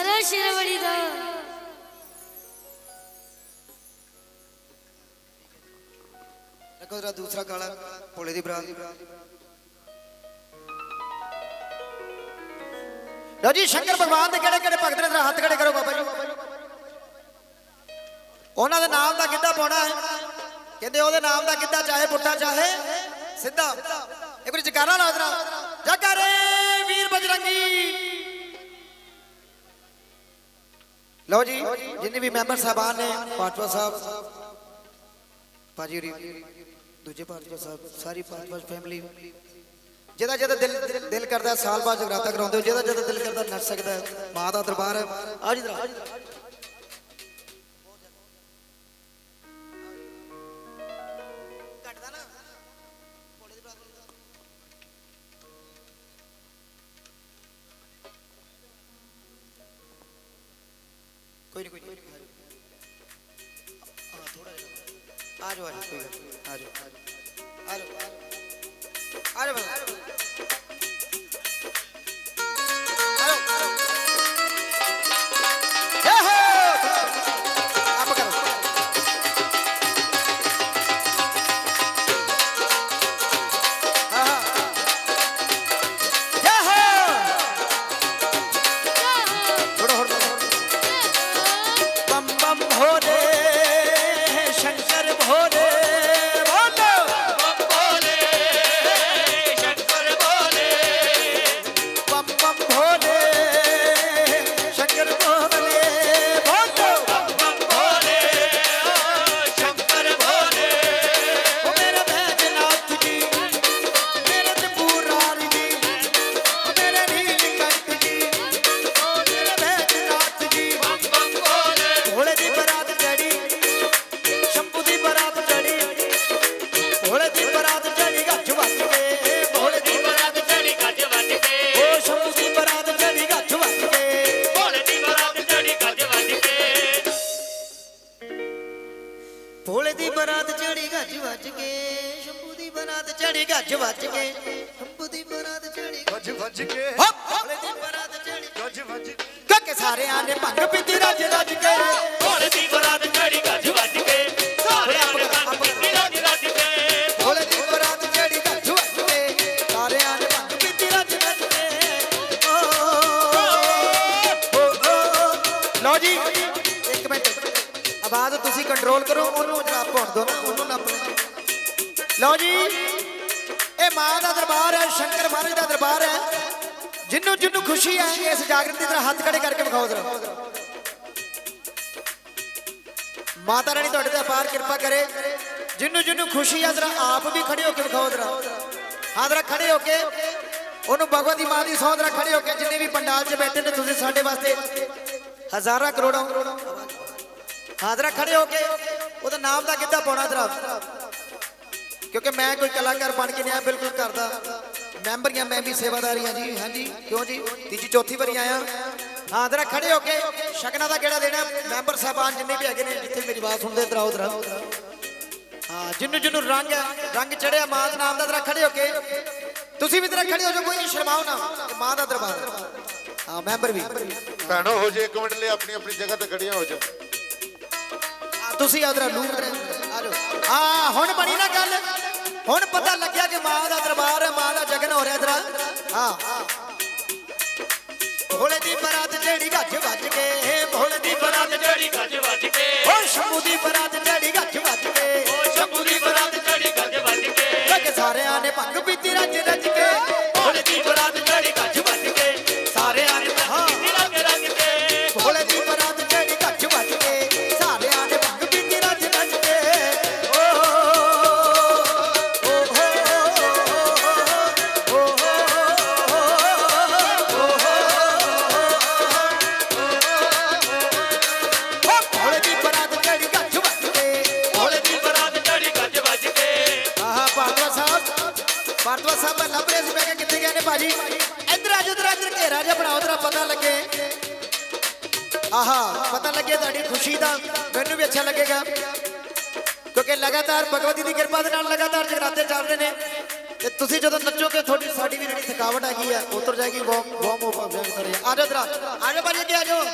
ਸਾਰਾ ਸ਼ੰਕਰ ਭਗਵਾਨ ਦੇ ਕਿਹੜੇ ਕਿਹੜੇ ਭਗਤ ਨੇ ਹੱਥ ਖੜੇ ਕਰੋ ਬਾਬਾ ਜੀ। ਉਹਨਾਂ ਦੇ ਨਾਮ ਦਾ ਗਿੱਧਾ ਪਾਉਣਾ ਹੈ। ਕਹਿੰਦੇ ਉਹਦੇ ਨਾਮ ਦਾ ਗਿੱਧਾ ਚਾਹੇ ਪੁੱਟਾ ਚਾਹੇ ਸਿੱਧਾ। ਇੱਕ ਵਾਰੀ ਜਕਾਰਾ ਲਾ ਜਰਾ। ਵੀਰ ਬਜਰੰਗੀ। ਲਓ ਜੀ ਜਿੰਨੇ ਵੀ ਮੈਂਬਰ ਸਾਹਿਬਾਨ ਨੇ ਪਾਟਵਾ ਸਾਹਿਬ ਭਾਜੀ ਹੋਰੀ, ਦੂਜੇ ਪਾਟਵਾ ਸਾਹਿਬ ਸਾਰੀ ਪਾਟਵਾ ਫੈਮਿਲੀ ਜਿਹਦਾ ਜਿਹਦਾ ਦਿਲ ਦਿਲ ਕਰਦਾ ਸਾਲ ਬਾਅਦ ਜਗਰਾਤਾ ਕਰਾਉਂਦੇ ਹੋ ਜਿਹਦਾ ਜਿਹਦਾ ਦਿਲ ਕਰਦਾ ਨੱਚ ਸਕਦਾ ਮਾਂ ਦਾ ਦਰਬਾਰ ਆ ਜੀ ਕੋਈ ਨਹੀਂ ਕੋਈ ਨਹੀਂ ਹਾਂ ਥੋੜਾ ਜਿਹਾ ਆ ਜਾਓ ਆ ਜਾਓ ਕੋਈ ਗੱਲ ਨਹੀਂ, ਆ ਜਾਓ ਆ ਜਾਓ ਆ ਜਾਓ ਆ ਜਾਓ ਦੀ ਬਰਾਤ ਚੜੀ ਗੱਜ ਵੱਜ ਕੇ। ਸ਼ੰਭੂ ਦੀ ਬਰਾਤ ਚੜੀ ਵੱਜ ਵੱਜ ਕੇ। ਹੱਪ ਭੋਲੇ ਦੀ ਬਰਾਤ ਚੜੀ ਗੱਜ ਵੱਜ ਕੇ। ਕੱਕੇ ਸਾਰਿਆਂ ਨੇ ਭੰਗ ਪੀਤੀ ਰੱਜ ਰੱਜ ਕੇ। ਭੋਲੇ ਦੀ ਬਰਾਤ ਚੜੀ ਗੱਜ ਵੱਜ ਕੇ। ਸਾਰਿਆਂ ਨੇ ਭੰਗ ਪੀਤੀ ਰੱਜ ਰੱਜ ਕੇ। ਓ ਓ ਓ। ਲਓ ਜੀ ਇੱਕ ਮਿੰਟ। ਆਵਾਜ਼ ਤੁਸੀਂ ਕੰਟਰੋਲ ਕਰੋ ਉਹਨੂੰ ਜਰਾ ਪਾਉਣ ਦਿਓ ਨਾ ਉਹਨੂੰ ਨਾ ਲਓ ਜੀ। ਮਾਂ ਦਾ ਦਰਬਾਰ ਹੈ, ਸ਼ੰਕਰ ਮਹਾਰਾਜ ਦਾ ਦਰਬਾਰ ਹੈ। ਜਿੰਨੂੰ ਜਿੰਨੂੰ ਖੁਸ਼ੀ ਹੈ ਇਸ ਜਾਗਰਤੀ ਦਾ ਹੱਥ ਖੜੇ ਕਰਕੇ ਵਿਖਾਓ ਜਰਾ। ਮਾਤਾ ਰਾਣੀ, ਤੁਹਾਡੇ ਤੇ ਅਪਾਰ ਕਿਰਪਾ ਕਰੇ। ਜਿੰਨੂੰ ਜਿੰਨੂੰ ਖੁਸ਼ੀ ਹੈ ਜਰਾ ਆਪ ਵੀ ਖੜੇ ਹੋ ਕੇ ਵਿਖਾਓ ਜਰਾ। ਹਾਂ, ਜਰਾ ਖੜੇ ਹੋ ਕੇ। ਉਹਨੂੰ ਭਗਵਤੀ ਮਾਂ ਦੀ ਸੌਂ ਜਰਾ ਖੜੇ ਹੋ ਕੇ, ਜਿੰਨੇ ਵੀ ਪੰਡਾਲ 'ਚ ਬੈਠੇ ਨੇ ਤੁਸੀਂ ਸਾਡੇ ਵਾਸਤੇ। ਹਜ਼ਾਰਾਂ ਕਰੋੜਾਂ। ਹਾਜ਼ਰਾ ਖੜੇ ਹੋ ਕੇ। ਉਹਦਾ ਨਾਮ ਦਾ ਕਿੱਦਾਂ ਪਾਉਣਾ ਜਰਾ। ਕਿਉਂਕਿ ਮੈਂ ਕੋਈ ਕਲਾਕਾਰ ਬਣ ਕੇ ਨਹੀਂ ਆਇਆ ਬਿਲਕੁਲ ਕਰਦਾ ਮੈਂਬਰੀਆਂ ਮੈਂ ਵੀ ਸੇਵਾਦਾਰੀਆਂ ਜੀ। ਹਾਂਜੀ ਕਿਉਂ ਜੀ? ਤੀਜੀ ਚੌਥੀ ਵਾਰੀ ਆਇਆ। ਹਾਂ ਜਰਾ ਖੜੇ ਹੋ ਕੇ ਸ਼ਗਨਾਂ ਦਾ ਕਿਹੜਾ ਦੇਣਾ। ਮੈਂਬਰ ਸਾਹਿਬਾਨ ਜਿੰਨੇ ਵੀ ਹੈਗੇ ਨੇ ਜਿੱਥੇ ਮੇਰੀ ਆਵਾਜ਼ ਸੁਣਦੇ ਆਓ ਜਰਾ ਹਾਂ ਜਿੰਨੂੰ ਜਿੰਨੂੰ ਰੰਗ ਹੈ ਰੰਗ ਚੜਿਆ ਮਾਂ ਦੇ ਨਾਮ ਦਾ ਜਰਾ ਖੜੇ ਹੋ ਕੇ। ਤੁਸੀਂ ਵੀ ਜਰਾ ਖੜੇ ਹੋ ਜਾਓ ਕੋਈ ਸ਼ਰਮਾਓ ਨਾ। ਇਹ ਮਾਂ ਦਾ ਦਰਬਾਰ। ਹੈ। ਹਾਂ ਮੈਂਬਰ ਵੀ। ਭੈਣੋ ਹੋ ਜੇ ਇੱਕ ਮਿੰਟ ਲਈ ਆਪਣੀ ਆਪਣੀ ਜਗ੍ਹਾ ਤੇ ਖੜੀਆਂ ਹੋ ਆ ਤੁਸੀਂ ਆਦਰਾ ਲੂਰ ਆ ਹੁਣ ਬਣੀ ਨਾ ਗੱਲ। ਹੁਣ ਪਤਾ ਲੱਗਿਆ ਕਿ ਮਾਂ ਦਾ ਦਰਬਾਰ ਹੈ ਮਾਂ ਦਾ ਜਗਨ ਹੋ ਰਿਹਾ ਇਧਰ ਹਾਂ। ਭੋਲੇ ਦੀ ਬਰਾਤ ਜਿਹੜੀ ਗੱਜ ਵੱਜ ਕੇ ਭੋਲੇ ਦੀ ਬਰਾਤ ਓ ਸ਼ੰਭੂ ਦੀ ਬਰਾਤ ਜਿਹੜੀ ਗੱਜ ਵੱਜ ਕੇ ਆ ਜੋ ਤੇਰਾ ਘੇਰਾ ਜਿਹਾ ਬਣਾਓ ਤੇਰਾ ਪਤਾ ਲੱਗੇ ਆਹਾ ਪਤਾ ਲੱਗੇ ਤੁਹਾਡੀ ਖੁਸ਼ੀ ਦਾ ਮੈਨੂੰ ਵੀ ਅੱਛਾ ਲੱਗੇਗਾ ਕਿਉਂਕਿ ਲਗਾਤਾਰ ਭਗਵਤੀ ਦੀ ਕਿਰਪਾ ਦੇ ਨਾਲ ਲਗਾਤਾਰ ਜਗਰਾਤੇ ਚੱਲ ਰਹੇ ਨੇ ਤੇ ਤੁਸੀਂ ਜਦੋਂ ਨੱਚੋਗੇ ਤੁਹਾਡੀ ਸਾਡੀ ਵੀ ਜਿਹੜੀ ਥਕਾਵਟ ਹੈਗੀ ਆ ਉਤਰ ਜਾਏਗੀ ਵਾਮ ਵਾਮ ਹੋ ਪਾਉਂਦੇ ਸਾਰੇ ਆ ਜਾ ਤਰਾ ਆ ਜਾ ਭਾਜੀ ਅੱਗੇ ਆ ਜਾਓ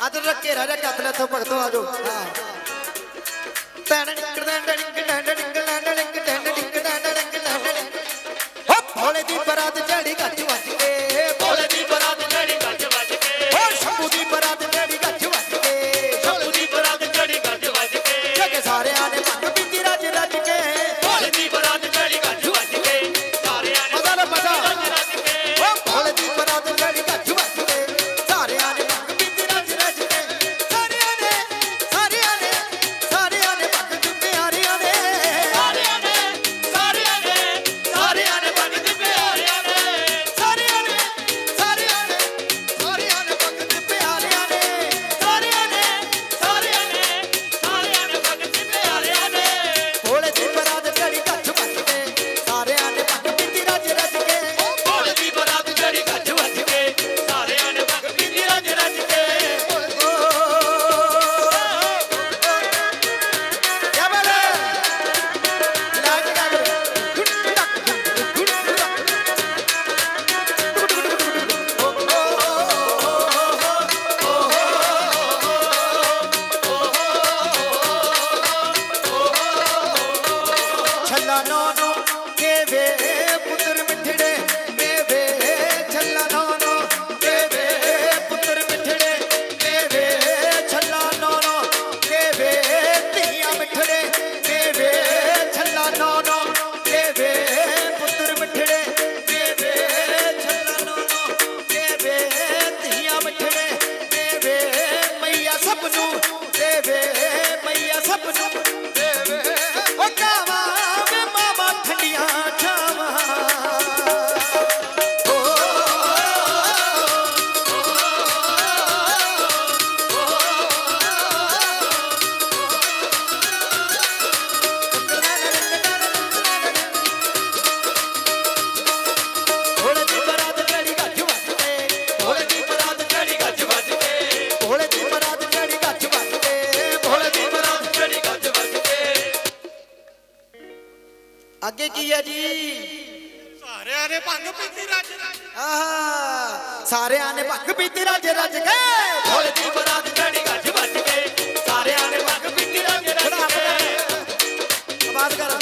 ਆਦਰ ਰੱਖ ਕੇ ਰਾਜਾ ਕੱਤ ਲੈ ਤੋਂ ਭਗਤੋ ਆ ਜਾਓ ਹਾਂ ਟੈਂਡ ਟਿੰਗ ਟੈਂਡ ਟਿੰਗ ਟੈਂਡ ਟਿੰਗ ਟੈਂਡ ਟਿੰਗ ਟੈਂਡ ਟਿੰਗ ਟੈਂਡ ਟਿੰਗ ਟੈਂਡ ਹੋ ਦੀ ਬਰਾਤ ਝੜੀ ਘੱਟ ਵੱਜ ਕੇ ਅੱਗੇ ਕੀ ਹੈ ਜੀ? ਸਾਰਿਆਂ ਨੇ ਭੰਗ ਪੀਤੀ ਰੱਜ ਰੱਜ। ਆਹਾ ਸਾਰਿਆਂ ਨੇ ਭੰਗ ਪੀਤੀ ਰੱਜ ਰੱਜ ਕੇ। ਭੋਲੇ ਦੀ ਬਰਾਤ ਘੜੀ ਗੱਜ ਵੱਜ ਕੇ ਸਾਰਿਆਂ ਨੇ ਭੰਗ ਪੀਤੀ ਰੱਜ ਰੱਜ ਕੇ। ਆਵਾਜ਼ ਕਰ।